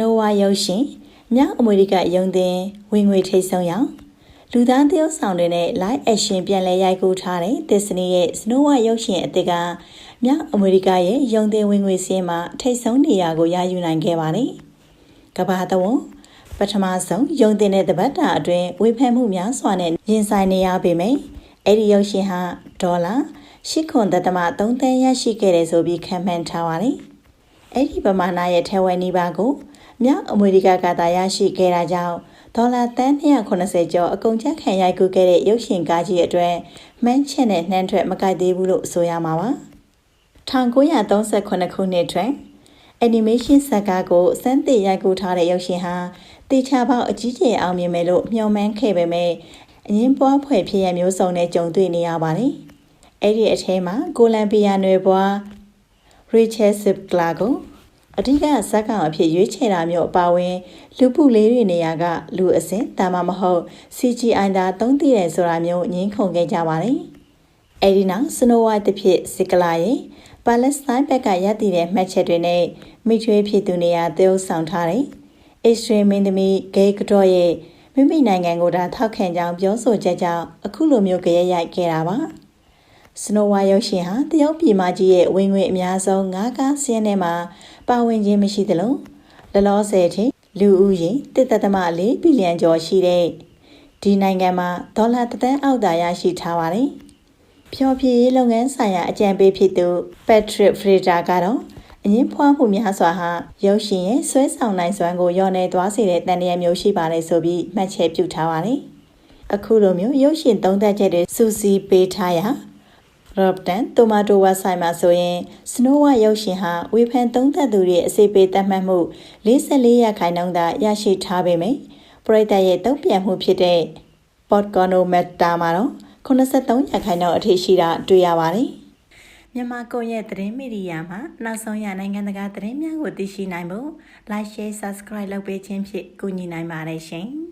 နိုဝါရုပ်ရှင်မြောက်အမေရိကယုံတင်ဝင်ငွေထိတ်ဆုံးရောင်လူသားတယောက်ဆောင်တွေနဲ့ live action ပြန်လည်ရိုက်ကူးထားတဲ့ Disney ရဲ့ Snow White ရုပ်ရှင်အသစ်ကမြောက်အမေရိကရဲ့ယုံတင်ဝင်ငွေစင်းမှာထိတ်ဆုံးနေရာကိုရယူနိုင်ခဲ့ပါတယ်။ကမ္ဘာသဝန်းပထမဆုံးယုံတင်တဲ့တပတ်တာအတွင်းဝေဖန်မှုများစွာနဲ့ရင်ဆိုင်နေရပေမယ့်အဲ့ဒီရုပ်ရှင်ဟာဒေါ်လာ8.3သန်းရရှိခဲ့တယ်ဆိုပြီးခံမှန်းထားပါတယ်။ အဲ့ဒီပမာဏရဲ့ထဲဝဲနီးပါးကိုမြောက်အမေရိကကသာရရှိခဲ့တာကြောင့်ဒေါ်လာတန်း280ကျော်အကုန်ကျခံရိုက်ကူးခဲ့တဲ့ရုပ်ရှင်ကားကြီးအတွက်မှန်းချက်နဲ့နှမ်းထွက်မကိုက်သေးဘူးလို့ဆိုရမှာပါ1938ခုနှစ်တွင် animation ဇာတ်ကားကိုစမ်းသစ်ရိုက်ကူးထားတဲ့ရုပ်ရှင်ဟာတေချာပေါက်အကြီးကျယ်အောင်မြင်မယ်လို့မျှော်မှန်းခဲ့ပေမဲ့အရင်ပွားဖွဲ့ဖြစ်ရမျိုးစုံနဲ့ကြုံတွေ့နေရပါတယ်။အဲ့ဒီအထဲမှာကိုလံဘီယာနယ်ပွား Rachel Zipkla ကိုအဓိကဇက်ကောင်အဖြစ်ရွေးချယ်တာမျိုးအပါဝင် လူပုလေးတွေနေရာက လူအစင်တာမမဟုတ် CGI သာသုံးတည်တယ်ဆိုတာမျိုးငင်းခုန်ခဲ့ကြပါတယ်။အဲဒီနောက် Snow White တစ်ဖြစ်စစ်ကလာရဲ့ပါလက်စတိုင်းဘက်ကရပ်တည်တဲ့မှတ်ချက်တွေနဲ့မိထွေးဖြစ်သူနေရာတည်ဥဆောင်ထားတယ်။အစ္စရေးမင်းသမီးဂေကတော်ရဲ့မိမိနိုင်ငံကိုဒါထောက်ခံကြောင်းပြောဆိုချက်ကြောင့်အခုလိုမျိုးကြရရိုက်ခဲ့တာပါ။ စနိုဝါရုပ်ရှင်ဟာတရုတ်ပြည်မကြီးရဲ့ဝင်ငွေအများဆုံးငါးကားစင်းထဲမှာပါဝင်ခြင်းမရှိသလိုလလောဆယ်ထိလူဦးရေ1.4ဘီလီယံကျော်ရှိတဲ့ဒီနိုင်ငံမှာဒေါ်လာတသန်းအောက်သာရရှိထားပါတယ်။ဖြောပြရေးလုပ်ငန်းဆိုင်ရာအကြံပေးဖြစ်သူ Patrick Fraser ကတော့အရင်ဖွားမှုများစွာဟာရုပ်ရှင်ရဲ့ဆွဲဆောင်နိုင်စွမ်းကိုညှော်နေသွားစေတဲ့တန်တရားမျိုးရှိပါတယ်ဆိုပြီးမှတ်ချက်ပြုထားပါတယ်။အခုလိုမျိုးရုပ်ရှင်သုံးသပ်ချက်တွေစူးစီးပေးထားရာ ရော့တန်တိုမာတိုဝက်ဆိုင်မှာဆိုရင် Snow White ရုပ်ရှင်ဟာဝေဖန်သုံးသပ်သူတွေအစိပေးသတ်မှတ်မှု44ရာခိုင်နှုန်းသာရရှိထားပေမယ့်ပရိသတ်ရဲ့တုံ့ပြန်မှုဖြစ်တဲ့ Podgonometer မှာတော့83ရာခိုင်နှုန်းအထိရှိတာတွေ့ရပါတယ်။မြန်မာကွန်ရက်သတင်းမီဒီယာမှာနောက်ဆုံးရနိုင်ငံတကာသတင်းများကိုသိရှိနိုင်ဖို့ Like Share Subscribe လုပ်ပေးခြင်းဖြင့်ကူညီနိုင်ပါတယ်ရှင်။